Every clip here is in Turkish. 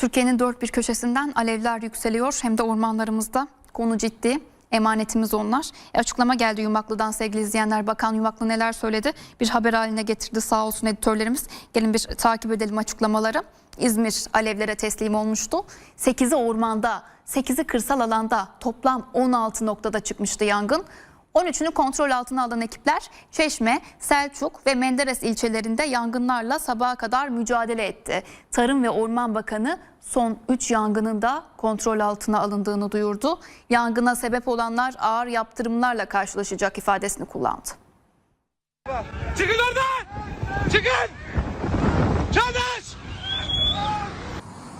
Türkiye'nin dört bir köşesinden alevler yükseliyor hem de ormanlarımızda. Konu ciddi. Emanetimiz onlar. E, açıklama geldi Yumaklı'dan sevgili izleyenler. Bakan Yumaklı neler söyledi? Bir haber haline getirdi sağ olsun editörlerimiz. Gelin bir takip edelim açıklamaları. İzmir alevlere teslim olmuştu. 8'i ormanda, 8'i kırsal alanda toplam 16 noktada çıkmıştı yangın. 13'ünü kontrol altına alan ekipler Çeşme, Selçuk ve Menderes ilçelerinde yangınlarla sabaha kadar mücadele etti. Tarım ve Orman Bakanı son 3 yangının da kontrol altına alındığını duyurdu. Yangına sebep olanlar ağır yaptırımlarla karşılaşacak ifadesini kullandı. Çıkın oradan! Çıkın! Çağdaş!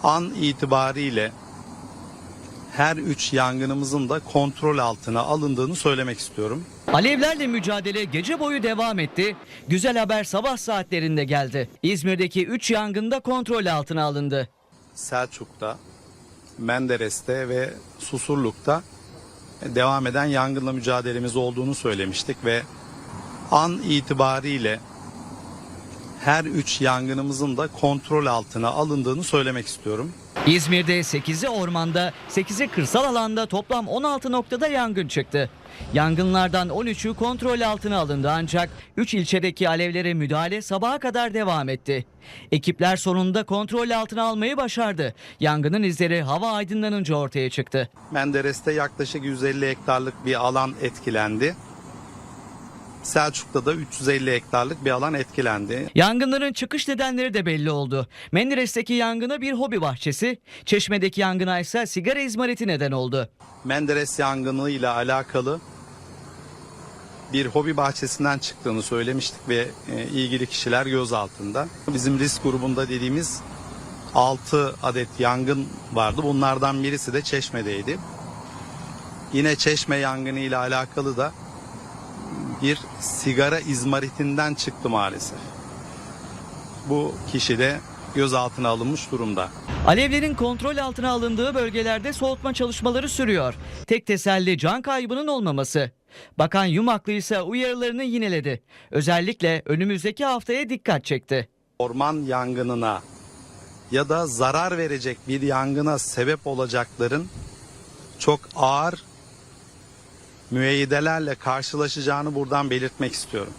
an itibariyle her üç yangınımızın da kontrol altına alındığını söylemek istiyorum. Alevlerle mücadele gece boyu devam etti. Güzel haber sabah saatlerinde geldi. İzmir'deki 3 yangında kontrol altına alındı. Selçuk'ta, Menderes'te ve Susurluk'ta devam eden yangınla mücadelemiz olduğunu söylemiştik ve an itibariyle her üç yangınımızın da kontrol altına alındığını söylemek istiyorum. İzmir'de 8'i ormanda, 8'i kırsal alanda toplam 16 noktada yangın çıktı. Yangınlardan 13'ü kontrol altına alındı ancak 3 ilçedeki alevlere müdahale sabaha kadar devam etti. Ekipler sonunda kontrol altına almayı başardı. Yangının izleri hava aydınlanınca ortaya çıktı. Menderes'te yaklaşık 150 hektarlık bir alan etkilendi. Selçuk'ta da 350 hektarlık bir alan etkilendi. Yangınların çıkış nedenleri de belli oldu. Menderes'teki yangına bir hobi bahçesi, Çeşme'deki yangına ise sigara izmariti neden oldu. Menderes yangını ile alakalı bir hobi bahçesinden çıktığını söylemiştik ve e, ilgili kişiler gözaltında. Bizim risk grubunda dediğimiz 6 adet yangın vardı. Bunlardan birisi de Çeşme'deydi. Yine Çeşme yangını ile alakalı da bir sigara izmaritinden çıktı maalesef. Bu kişi de gözaltına alınmış durumda. Alevlerin kontrol altına alındığı bölgelerde soğutma çalışmaları sürüyor. Tek teselli can kaybının olmaması. Bakan Yumaklı ise uyarılarını yineledi. Özellikle önümüzdeki haftaya dikkat çekti. orman yangınına ya da zarar verecek bir yangına sebep olacakların çok ağır müeyyidelerle karşılaşacağını buradan belirtmek istiyorum.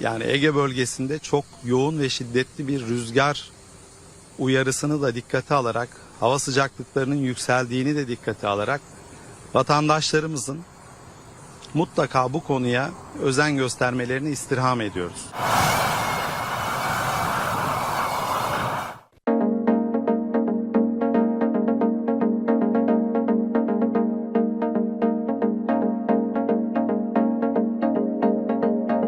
Yani Ege bölgesinde çok yoğun ve şiddetli bir rüzgar uyarısını da dikkate alarak, hava sıcaklıklarının yükseldiğini de dikkate alarak vatandaşlarımızın mutlaka bu konuya özen göstermelerini istirham ediyoruz.